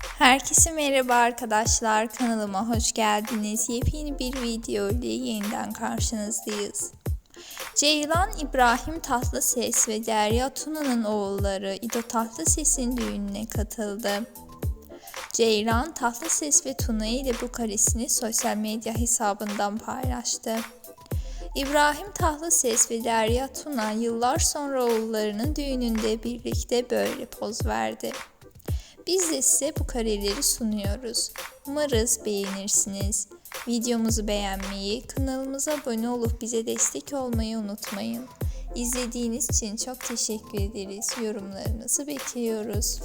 Herkese merhaba arkadaşlar kanalıma hoş geldiniz. Yepyeni bir video ile yeniden karşınızdayız. Ceylan İbrahim Tatlıses ve Derya Tuna'nın oğulları İdo Tatlıses'in düğününe katıldı. Ceylan Tatlıses ve Tuna ile bu karesini sosyal medya hesabından paylaştı. İbrahim Tatlıses ve Derya Tuna yıllar sonra oğullarının düğününde birlikte böyle poz verdi. Biz de size bu kareleri sunuyoruz. Umarız beğenirsiniz. Videomuzu beğenmeyi, kanalımıza abone olup bize destek olmayı unutmayın. İzlediğiniz için çok teşekkür ederiz. Yorumlarınızı bekliyoruz.